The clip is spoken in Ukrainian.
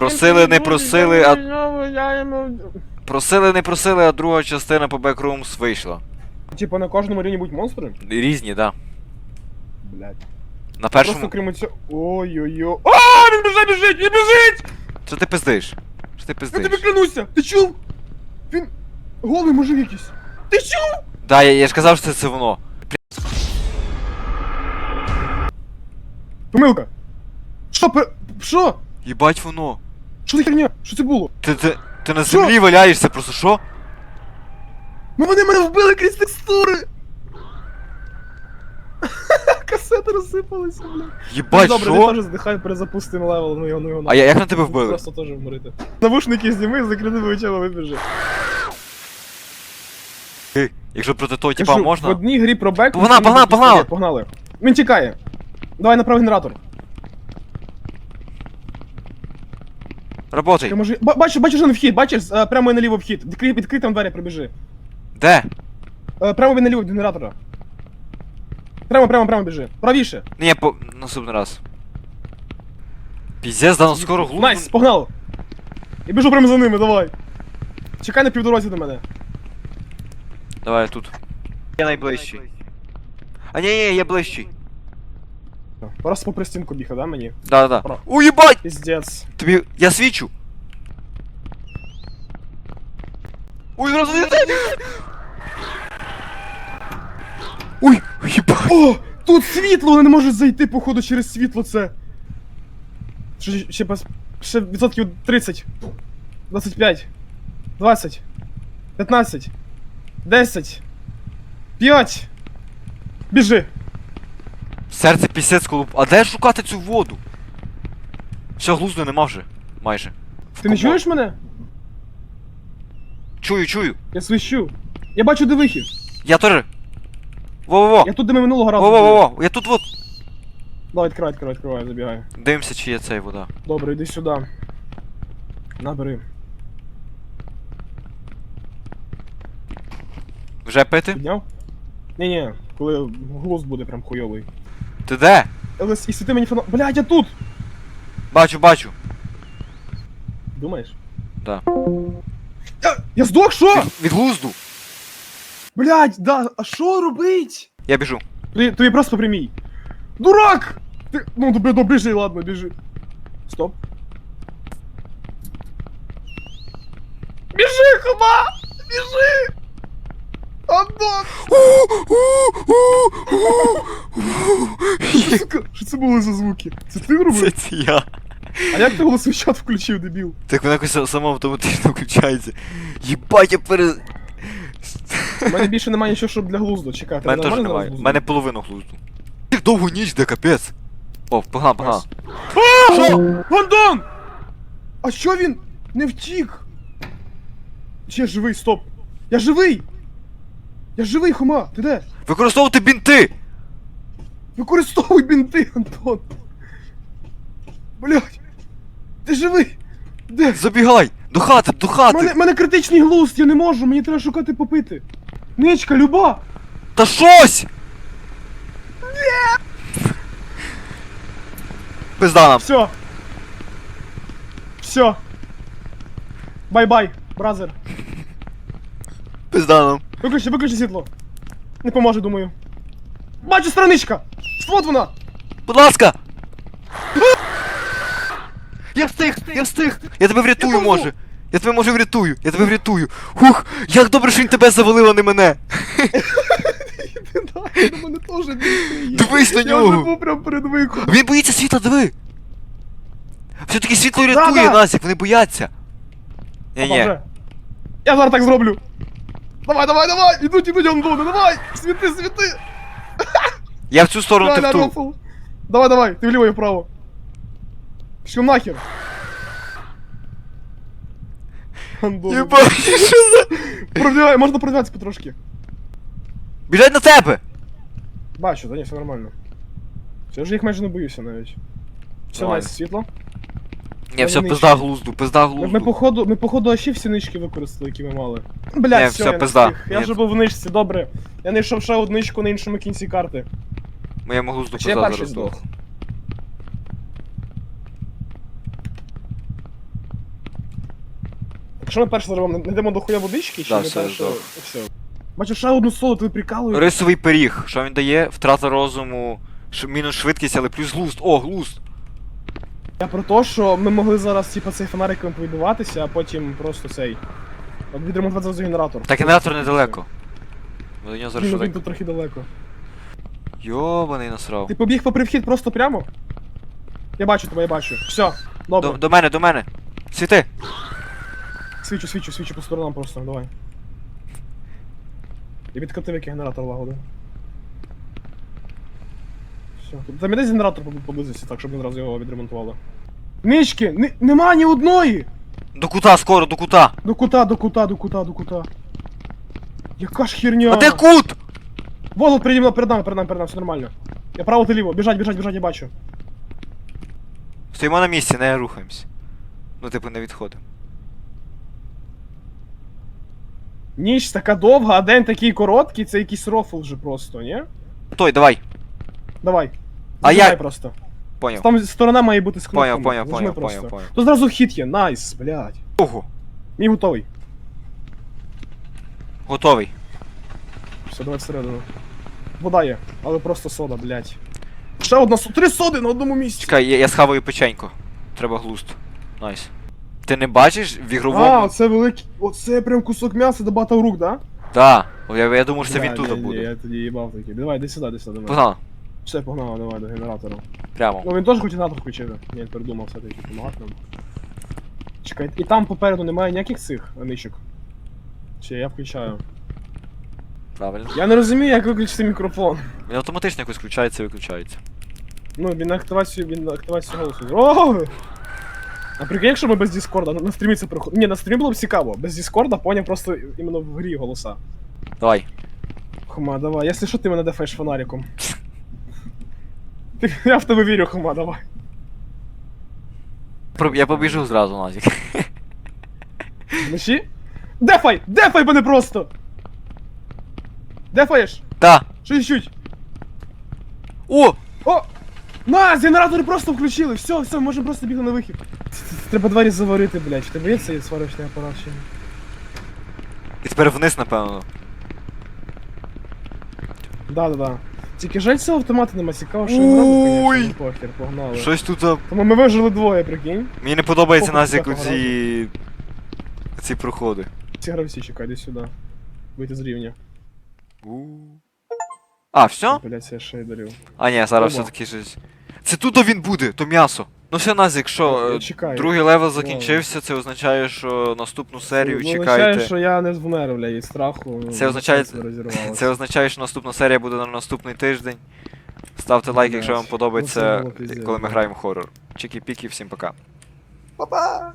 Просили, не просили, а просили, не просили, а друга частина по Backrooms вийшла. Типа на кожному рівні будь монстри? Різні, да. Блядь. На Просто першому. крім цього... Ой-ой-ой. А, він біжить, біжить, він біжить! Що ти пиздиш? Що ти Я тобі пиздиш? клянуся! Ти чув? Він... Голий мужик якийсь. Ти чув? Да, я, я ж казав, що це, це воно. Помилка. Що, пе... Що? Їбать воно. Що за херня? Що це було? Ти, ти, ти на землі валяєшся, просто що? Ну вони мене вбили крізь текстури! Касети розсипалися, блядь. Їбать, Ну, Добре, що? він теж здихає, перезапустимо левел, ну його, ну його А я, як на тебе вбили? Просто теж вморити. Навушники зніми, закрити очима вибіжи. Ти, Якщо проти того типа Кажу, В можна. одній грі про бек... Погнали, погнали, погнали! Погнали. Він тікає. Давай направ генератор. Работай. може... Ба- Бачу, бачу, один вхід, бачиш, е, прямо і наліво вхід. Відкрий, відкрий там двері, прибіжи. Де? Е, Прямо і наліво від генератора. Прямо, прямо, прямо біжи. Правіше. Ні, по наступний раз. Піздець, да, ну скоро глузду. Найс, погнали. І біжу прямо за ними, давай. Чекай на півдорозі до мене. Давай тут. Я найближчий. А ні, ні, я ближчий. Просто попри стінку бігав, да, мені? Да, да, да. Про. Уїбать! Піздец. Тобі. Я свічу. Ой, зразу не Ой, їбать. О! Тут світло, вони не можуть зайти, походу, через світло це. Ще, ще, пос- ще відсотків 30. 25. 20. 15. 10. 5. Біжи. Серце пісець колоб. А де шукати цю воду? Все, глузду нема вже. Майже. Ти не чуєш мене? Чую, чую. Я свищу. Я бачу, де вихід. Я теж. Во-во-во. Я тут, де ми минулого разу. були. Во-во-во. Я тут вот. Давай, відкривай, відкривай, відкривай, забігай. Дивимося, чи є цей вода. Добре, йди сюди. Набери. Вже пити? Підняв? Ні-ні, коли глузд буде прям хуйовий. Ти де? Але і світи мені фоно. Блядь, я тут! Бачу, бачу. Думаєш? Да. Я, я здох, що? Від глузду. Блядь, да, а що робить? Я біжу. Ти, тобі просто прямій. Дурак! Ти, ну, добре, ну, біжи, ладно, біжи. Стоп. Біжи, хома! Біжи! Антон! Що це були за звуки? Це ти робив? це я. А як ти голосовий включив, дебіл? Так воно якось само автоматично включається. Єбать, я пере... У мене більше немає нічого, щоб для глузду. Чекай, У мене теж немає. У мене половину глузду. Як довго ніч, де капець. О, погнали, погнали. Що? Антон! А що він? Не втік! Чи я живий, стоп! Я живий! Я живий, Хома! Ти де? Використовувати бінти! Використовуй бінти, Антон! Блять! Ти живий! Де? Забігай! До хати, до У хати! мене, мене критичний глузд, я не можу, мені треба шукати попити. Ничка, люба! Та щось! Пизда нам. Все. Все. Бай-бай, бразер. Пизда нам. Виключи, виключи світло. Не поможе, думаю. Бачу страничка! Вот вона! Будь ласка! Я встиг! Я встиг! Я тебе врятую, Я може! Я тебе може врятую! Я тебе врятую! Хух! Як добре, що він тебе завалив, а не мене! На мене теж. Дивись на Я вже нього! був прям перед виходом. Він боїться світла, диви! Все-таки світло рятує да. нас, як вони бояться! Ні, ні. Я зараз так зроблю. Давай, давай, давай! Ідуть, ідуть, Антони, давай! Світи, світи! Я в цю сторону ти в ту. рофл. Давай, давай, ти вліво і вправо. Що нахер? Єбать, що за... Продвигай, можна продвигатися потрошки. Біжать на тебе! Бачу, да ні, все нормально. Все ж їх майже не боюся навіть. Все, найс, світло. Ні, все, Вони пизда глузду, пизда Ми, ми глузду. походу, ми походу ще всі нички використали, які ми мали. Ні, все, все, я не пизда. встиг. Я Ні. вже був в ничці, добре. Я знайшов ще одну ничку на іншому кінці карти. Моєму глузду я пизда перший зараз. здох? Що ми перше зробимо? Не йдемо до хуя водички, чи Да, ми все, перше... Все. Бачу, ще одну соло, ти прикалуєш. Рисовий пиріг. Що він дає? Втрата розуму, ш- мінус швидкість, але плюс глузд. О, глузд. Я про те, що ми могли зараз, типа, цей фонариком повідбуватися, а потім просто цей. От відремонтувати зразу генератор. Та генератор недалеко. Ми до нього зараз Він, швидко. тут трохи далеко. Йобаний насрав. Ти побіг попри вхід просто прямо? Я бачу тебе, я бачу. Все, добре. До, до мене, до мене. Світи. Свічу, свічу, свічу по сторонам просто, давай. І відкатив, який генератор лагодив. Все. Там десь генератор поб- поблизості, так, щоб одразу його відремонтували. Нички! Ни- нема ні одної! До кута, скоро, до кута. До кута, до кута, до кута, до кута. Яка ж херня! А де кут? Вот, перед нами, перед нами, перед нами, перед нами, все нормально. Я право, ти ліво, біжать, біжать, біжать, я бачу. Стоїмо на місці, не рухаємось. Ну, типу, не відходимо. Ніч така довга, а день такий короткий, це якийсь рофл вже просто, ні? Той, давай. Давай. А Зажимай я- просто. Поняв. Там сторона має бути з Поняв, кнопками. поняв, Зажми поняв, просто. поняв, поняв. Тут зразу хід є, найс, блядь. Ого. Мій готовий. Готовий. Все, давай всередину. Вода є, але просто сода, блядь. Ще одна со... Три соди на одному місці. Чекай, я, я схаваю печеньку. Треба глузд. Найс. Ти не бачиш в А, ігровому. оце великий. Оце прям кусок м'яса до бата в рук, да? Да. О, Я, я думав, що це він тут ні, ні, буде. Я тоді їбав такий. Давай, іди сюди, іди сюди до. Погнали. Все, погнали, давай до генератора. Прямо. Ну він теж хоч генератор включив. Ні, передумав все-таки допомагати нам. Чекай, і там попереду немає ніяких цих ничок. Чи я включаю? Правильно. Я не розумію, як виключити мікрофон. Він автоматично якось включається і виключається. Ну, він активацію, він активацію голосу. О! А прикинь, якщо ми без Діскорда, на, стрімі це проходить. Ні, на стрімі було б цікаво. Без Діскорда поняв просто іменно в грі голоса. Давай. Хома, давай. Якщо що, ти мене дефаєш фонариком. Ти- Я в тебе вірю, Хома, давай. Про- Я побіжу зразу, Назік. Вночі? Дефай! Дефай мене просто! Дефаєш! Та. Ще чуть. О! О! На, генератори просто включили! Все, все, можемо просто бігти на вихід. Треба двері заварити, блядь. В тебе є цей сварочний апарат ще? ні? І тепер вниз, напевно. Да, да, да. Тільки жаль, цього автомата нема цікаво, що Ой! він робить, конечно, ну похер, погнали. Щось тут. а, Тому ми вижили двоє, прикинь. Мені не подобається Фокус Назік такого ці. Ці проходи. Ці гравці чекай, сюди. Вийти з рівня. А, все? Блять, я шейдерів. А ні, зараз Оба. все-таки щось. Це тут він буде, то м'ясо. Ну все, Назік, що, Я е, чекаю. другий левел закінчився, це означає, що наступну серію Ну, означає, що я не вмер, бля, від страху. Це означає- Це означає, що наступна серія буде на наступний тиждень. Ставте лайк, якщо вам подобається, ну це коли ми граємо в хоррор. Чики-піки, всім пока. Па-па!